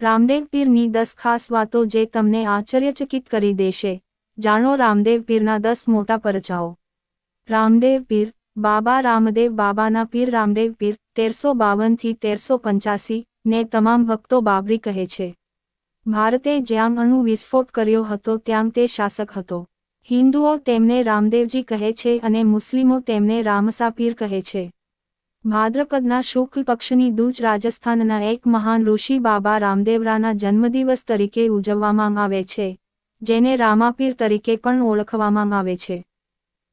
રામદેવ પીરની દસ ખાસ વાતો જે તમને આશ્ચર્યચકિત કરી દેશે. જાણો રામદેવ પીરના દસ મોટા પરચાઓ રામદેવ પીર, બાબા રામદેવ બાબાના પીર રામદેવ પીર, તેરસો બાવનથી તેરસો પંચ્યાસી, ને તમામ ભક્તો બાબરી કહે છે. ભારતે જ્યાં અણુ વિસ્ફોટ કર્યો હતો ત્યાં તે શાસક હતો. હિન્દુઓ તેમને રામદેવજી કહે છે અને મુસ્લિમો તેમને રામસા પીર કહે છે. ભાદ્રપદના શુક્લ પક્ષની દૂજ રાજસ્થાનના એક મહાન ઋષિ બાબા રામદેવરાના જન્મદિવસ તરીકે ઉજવવામાં આવે છે, જેને રામાપીર તરીકે પણ ઓળખવામાં આવે છે.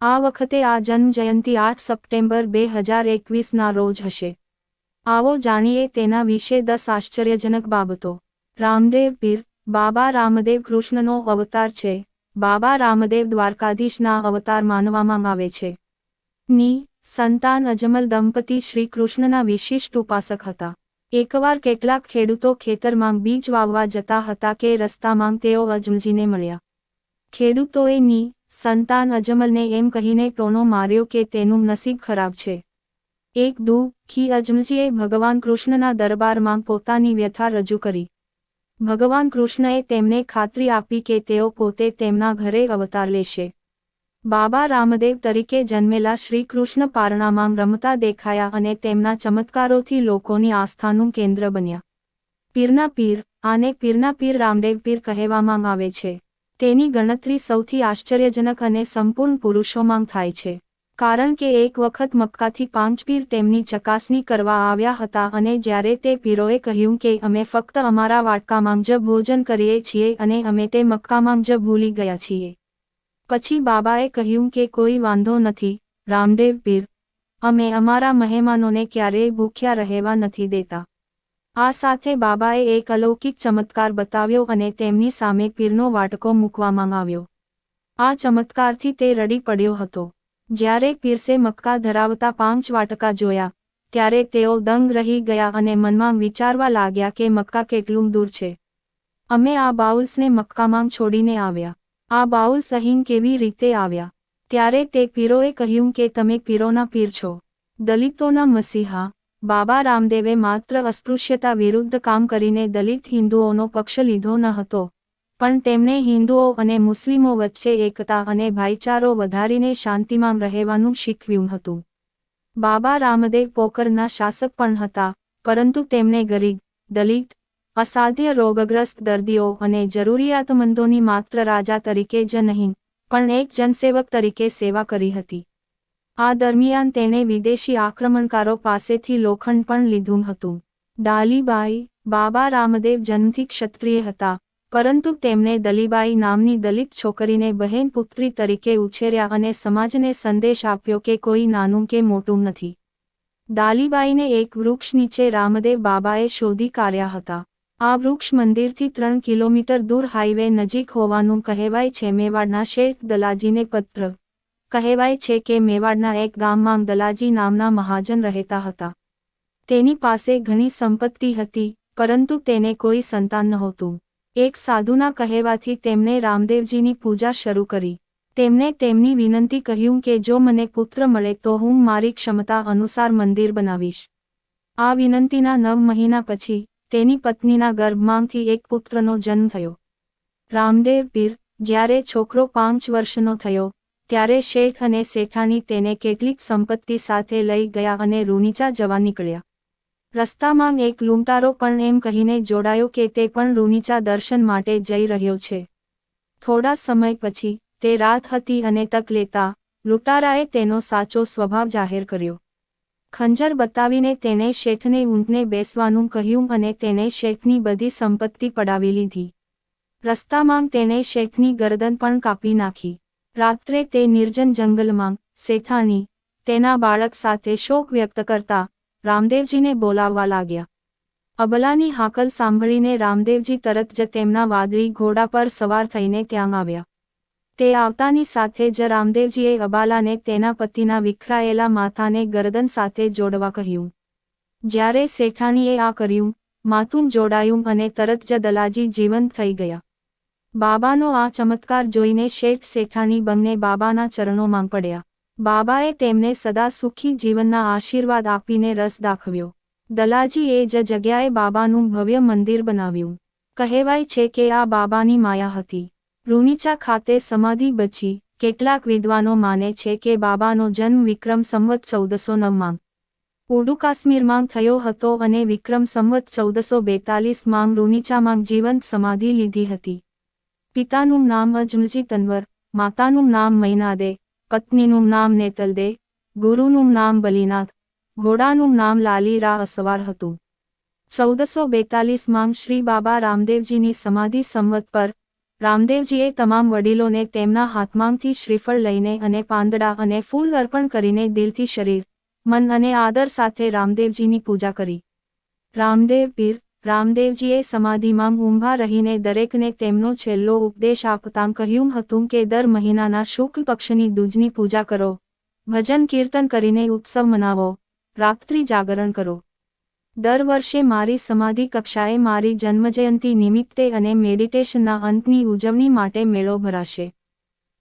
આ વખતે આ જન્મ જયંતિ આઠ સપ્ટેમ્બર બે હજાર એકવીસના રોજ હશે. આવો જાણીએ તેના વિશે દસ આશ્ચર્યજનક બાબતો. રામદેવ પીર, બાબા રામદેવ કૃષ્ણનો અવતાર છે, બાબા રામદેવ દ્વારકાધીશના અવતાર માનવામાં આવે છે. ની સંતાન અજમલ દંપતી શ્રી કૃષ્ણના વિશિષ્ટ ઉપાસક હતા. એકવાર કેટલાક ખેડૂતો ખેતરમાં બીજ વાવવા જતા હતા કે રસ્તામાં તેઓ અજમલજીને મળ્યા. ખેડૂતોએ ની, સંતાન અજમલને એમ કહીને ટોનો માર્યો કે તેનું નસીબ ખરાબ છે. એક દુઃખી અજમલજીએ ભગવાન કૃષ્ણના દરબારમાં પોતાની વ્યથા રજૂ કરી. ભગવાન કૃષ્ણએ તેમને ખાતરી આપી કે તેઓ પોતે તેમના ઘરે અવતાર લેશે. બાબા રામદેવ તરીકે જન્મેલા શ્રી કૃષ્ણ પારણામાં રમતા દેખાયા અને તેમના ચમત્કારોથી લોકોની આસ્થાનું કેન્દ્ર બન્યા. પીરના પીર, આને પીરના પીર રામદેવ પીર કહેવામાં આવે છે. તેની ગણતરી સૌથી આશ્ચર્યજનક અને સંપૂર્ણ પુરુષોમાં થાય છે. કારણ કે એક વખત મક્કાથી પાંચ પીર તેમની ચકાસણી કરવા આવ્યા હતા અને જ્યારે તે પીરોએ કહ્યું કે અમે ફક્ત અમારા વાટકામાં જ ભોજન કરીએ છીએ અને અમે તે મક્કામાં જ ભૂલી ગયા છીએ. પછી બાબાએ કહ્યું કે કોઈ વાંધો નથી, રામદેવ પીર. અમે અમારા મહેમાનોને ક્યારેય ભૂખ્યા રહેવા નથી દેતા. આ સાથે બાબાએ એક અલૌકિક ચમત્કાર બતાવ્યો અને તેમની સામે પીરનો વાટકો મૂકવામાં આવ્યો. આ ચમત્કારથી તે રડી પડ્યો હતો. જ્યારે પીરસે મક્કા ધરાવતા પાંચ વાટકા જોયા, ત્યારે તેઓ દંગ રહી ગયા અને મનમાં વિચારવા લાગ્યા કે મક્કા કેટલું દૂર છે. અમે આ બાઉલ્સને મક્કામાં છોડીને આવ્યા. આ બાઉલ સહીન કેવી રીતે આવ્યા? ત્યારે તે પીરોએ કહ્યું કે તમે પીરોના પીર છો. દલિતોના મસીહા, બાબા રામદેવે માત્ર અસ્પૃશ્યતા વિરુદ્ધ કામ કરીને દલિત હિન્દુઓનો પક્ષ લીધો ન હતો. પણ તેમણે હિન્દુઓ અને મુસ્લિમો વચ્ચે એકતા અને ભાઈચારો વધારીને શાંતિમાં રહેવાનું શીખવ્યું હતું. બાબા રામદેવ પોકરના શાસક પણ હતા, પરંતુ તેમણે ગરીબ, દલિત અસાધ્ય રોગગ્રસ્ત દર્દીઓ અને જરૂરિયાતમંદોની માત્ર રાજા તરીકે જ નહીં, પણ એક જનસેવક તરીકે સેવા કરી હતી. આ દરમિયાન તેણે વિદેશી આક્રમણકારો પાસેથી લોખંડ પણ લીધું હતું. ડાલીબાઈ બાબા રામદેવ જન્મથી ક્ષત્રિય હતા, પરંતુ તેમણે દલીબાઈ નામની દલિત છોકરીને બહેન પુત્રી તરીકે ઉછેર્યા અને સમાજને સંદેશ આપ્યો કે કોઈ નાનું કે મોટું નથી. દાલીબાઈને એક વૃક્ષ નીચે રામદેવ બાબાએ શોધી કાઢ્યા હતા. આ વૃક્ષ મંદિરથી ત્રણ કિલોમીટર દૂર હાઈવે નજીક હોવાનું કહેવાય છે. મેવાડના શેખ દલાજીને પત્ર કહેવાય છે કે મેવાડના એક ગામમાં દલાજી નામના મહાજન રહેતા હતા. તેની પાસે ઘણી સંપત્તિ હતી, પરંતુ તેને કોઈ સંતાન નહોતું. એક સાધુના કહેવાથી તેમણે રામદેવજીની પૂજા શરૂ કરી. તેમણે તેમની વિનંતી કહ્યું કે જો મને પુત્ર મળે તો હું મારી ક્ષમતા અનુસાર મંદિર બનાવીશ. આ વિનંતીના નવ મહિના પછી તેની પત્નીના ગર્ભમાંથી એક પુત્રનો જન્મ થયો. રામદેવ પીર, જ્યારે છોકરો પાંચ વર્ષનો થયો, ત્યારે શેઠ અને શેઠાણી તેને કેટલીક સંપત્તિ સાથે લઈ ગયા અને રૂનીચા જવા નીકળ્યા. રસ્તામાં એક લૂંટારો પણ એમ કહીને જોડાયો કે તે પણ રૂનીચા દર્શન માટે જઈ રહ્યો છે. થોડા સમય પછી, તે રાત હતી અને તક લેતા, લૂંટારાએ તેનો સાચો સ્વભાવ જાહેર કર્યો. ખંજર બતાવીને તેને શેઠને ઊંટને બેસવાનું કહ્યું અને તેને શેઠની બધી સંપત્તિ પડાવી લીધી. રસ્તામાં તેને શેઠની ગરદન પણ કાપી નાખી. રાત્રે તે નિર્જન જંગલમાં શેઠાણી, તેના બાળક સાથે શોક વ્યક્ત કરતા રામદેવજીને બોલાવવા લાગ્યા. અબલાની હાકલ સાંભળીને રામદેવજી તરત જ તેમના વાદળી ઘોડા પર સવાર થઈને ત્યાં આવ્યા. તે આવતાની સાથે જ રામદેવજીએ અબાલાને તેના પતિના વિખરાયેલા માથાને ગરદન સાથે જોડવા કહ્યું. જ્યારે શેઠાણીએ આ કર્યું, માથું જોડાયું અને તરત જ દલાજી જીવંત થઈ ગયા. બાબાનો આ ચમત્કાર જોઈને શેઠ શેઠાણી બંને બાબાના ચરણોમાં પડ્યા. બાબાએ તેમને સદા સુખી જીવનના આશીર્વાદ આપીને રસ દાખવ્યો. દલાજીએ જ જગ્યાએ બાબાનું ભવ્ય મંદિર બનાવ્યું. કહેવાય છે કે આ બાબાની માયા હતી. રૂનીચા ખાતે સમાધિ બચી કેટલાક વિદ્વાનો માને છે કે બાબાનો જન્મ વિક્રમ સંવત ચૌદસો નવમાં ઉડુ કાશ્મીરમાં થયો હતો અને વિક્રમ સંવત ચૌદસો બેતાલીસમાં રૂનીચામાં જીવંત સમાધિ લીધી હતી. પિતાનું નામ અજમજી તનવર, માતાનું નામ મૈનાદે, પત્નીનું નામ નેતલદે, ગુરુનું નામ બલીનાથ, ઘોડાનું નામ લાલીરા અસવાર હતું. ચૌદસો બેતાલીસમાં શ્રી બાબા રામદેવજીની સમાધિ સંવત પર રામદેવજીએ તમામ વડીલોને તેમના હાથમાંથી શ્રીફળ લઈને અને પાંદડા અને ફૂલ અર્પણ કરીને દિલથી શરીર, મન અને આદર સાથે રામદેવજીની પૂજા કરી. રામદેવ પીર, રામદેવજીએ સમાધિમાં ઊંભા રહીને દરેકને તેમનો છેલ્લો ઉપદેશ આપતાં કહ્યું હતું કે દર મહિનાના શુક્લ પક્ષની દૂજની પૂજા કરો. ભજન કીર્તન કરીને ઉત્સવ મનાવો. રાત્રિ જાગરણ કરો. દર વર્ષે મારી સમાધિ કક્ષાએ મારી જન્મજયંતિ નિમિત્તે અને મેડિટેશનના અંતની ઉજવણી માટે મેળો ભરાશે.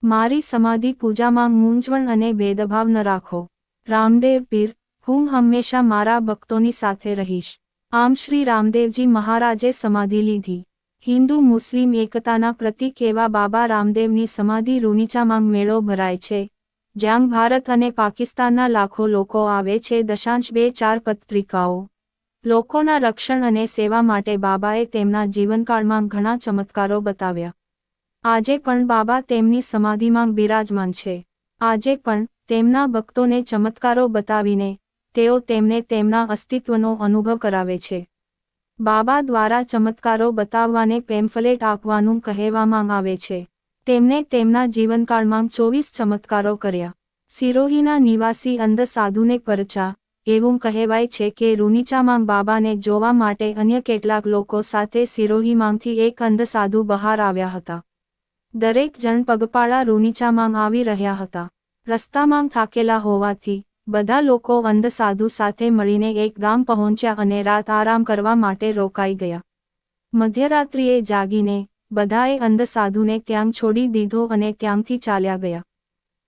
મારી સમાધિ પૂજામાં મૂંઝવણ અને ભેદભાવ ન રાખો. રામદેવ પીર, હું હંમેશા મારા ભક્તોની સાથે રહીશ. આમ શ્રી રામદેવજી મહારાજે સમાધિ લીધી. હિન્દુ, મુસ્લિમ એકતાના પ્રતિક એવા બાબા રામદેવની સમાધિ રૂનીચામાં મેળો ભરાય છે. જ્યાં ભારત અને પાકિસ્તાનના લાખો લોકો આવે છે. દશાંશ બે ચાર પત્રિકાઓ લોકોના રક્ષણ અને સેવા માટે બાબાએ તેમના જીવનકાળમાં ઘણા ચમત્કારો બતાવ્યા. આજે પણ બાબા તેમની સમાધિમાં બિરાજમાન છે. આજે પણ તેમના ભક્તોને ચમત્કારો બતાવીને તેઓ તેમને તેમના અસ્તિત્વનો અનુભવ કરાવે છે. બાબા દ્વારા ચમત્કારો બતાવવાને પેમ્ફલેટ આપવાનું કહેવામાં આવે છે. તેમને તેમના જીવનકાળમાં ચોવીસ ચમત્કારો કર્યા. સિરોહીના નિવાસી અંધ સાધુને પરચા એવું કહેવાય છે કે રૂનીચામાં બાબાને જોવા માટે અન્ય કેટલાક લોકો સાથે સિરોહીમાંથી એક અંધ સાધુ બહાર આવ્યા હતા. દરેક જણ પગપાળા રૂનીચામાં આવી રહ્યા હતા. રસ્તામાં થાકેલા હોવાથી બધા લોકો અંધ સાધુ સાથે મળીને એક ગામ પહોંચ્યા અને રાત આરામ કરવા માટે રોકાઈ ગયા. મધ્યરાત્રિએ જાગીને બધાએ અંધ સાધુને ત્યાં છોડી દીધો અને ત્યાંથી ચાલ્યા ગયા.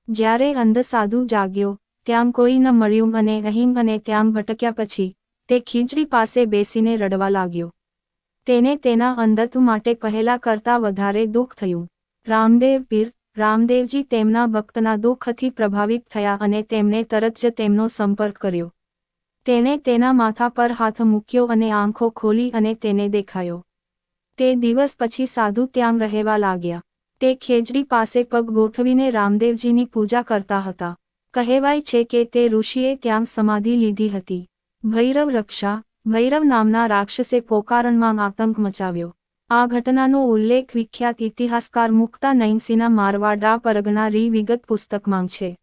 જ્યારે અંધ સાધુ જાગ્યો ત્યાં કોઈ ન મળ્યું અને અહીં અને ત્યાં ભટક્યા પછી, તે ખીચડી પાસે બેસીને રડવા લાગ્યો. તેને તેના અંધત્વ માટે પહેલા કરતા વધારે દુઃખ થયું. રામદેવ પીર, રામદેવજી તેમના ભક્તના દુઃખથી પ્રભાવિત થયા અને તેમને તરત જ તેમનો સંપર્ક કર્યો. તેને તેના માથા પર હાથ મૂક્યો અને આંખો ખોલી અને તેને દેખાયો. તે દિવસ પછી સાધુ ત્યાં રહેવા લાગ્યા. તે ખેજડી પાસે પગ ગોઠવીને રામદેવજીની પૂજા કરતા હતા. કહેવાય છે કે તે ઋષિએ ત્યાં સમાધિ લીધી હતી. ભૈરવ રક્ષા, ભૈરવ નામના રાક્ષસે પોકારણમાં આતંક મચાવ્યો. આ ઘટનાનો ઉલ્લેખ વિખ્યાત ઇતિહાસકાર મુક્તા નૈમસીના મારવાડા પરગના રી વિગત પુસ્તકમાં છે.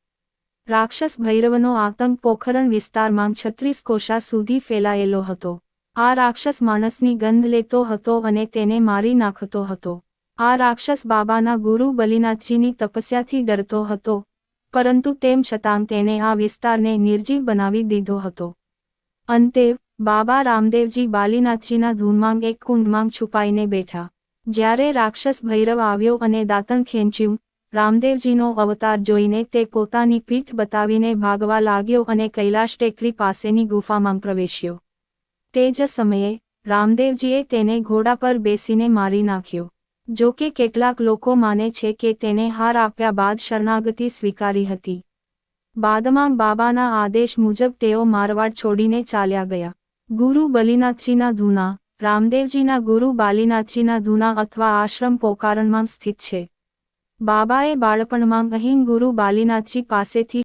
રાક્ષસ ભૈરવનો આતંક પોખરણ વિસ્તારમાં છત્રીસ કોષા સુધી ફેલાયેલો હતો. આ રાક્ષસ માણસની ગંધ લેતો હતો અને તેને મારી નાખતો હતો. આ રાક્ષસ બાબાના ગુરુ બલિનાથજીની તપસ્યાથી ડરતો હતો. પરંતુ તેમ છતાં તેને આ વિસ્તારને નિર્જીવ બનાવી દીધો હતો. અંતે, બાબા રામદેવજી બાલીનાથજીના ધૂનમાં એક કુંડમાં છુપાઈને બેઠા. જ્યારે રાક્ષસ ભૈરવ આવ્યો અને દાંતણ ખેંચ્યું, રામદેવજીનો અવતાર જોઈને તે પોતાની પીઠ બતાવીને ભાગવા લાગ્યો અને કૈલાશ ટેકરી પાસેની ગુફામાં પ્રવેશ્યો. તે જ સમયે, રામદેવજીએ તેને ઘોડા પર બેસીને મારી નાખ્યો. જો કે કેટલાક લોકો માને છે કે તેને હાર આપ્યા બાદ શરણાગતિ સ્વીકારી હતી. બાદમાં બાબાના આદેશ મુજબ તેઓ મારવાડ છોડીને ચાલ્યા ગયા. ગુરુ બલિનાથજીના ધૂના રામદેવજીના ગુરુ બાલીનાથજીના ધૂના અથવા આશ્રમ પોકારણમાં સ્થિત છે. બાબાએ બાળપણમાં અહીં ગુરુ બાલીનાથજી પાસેથી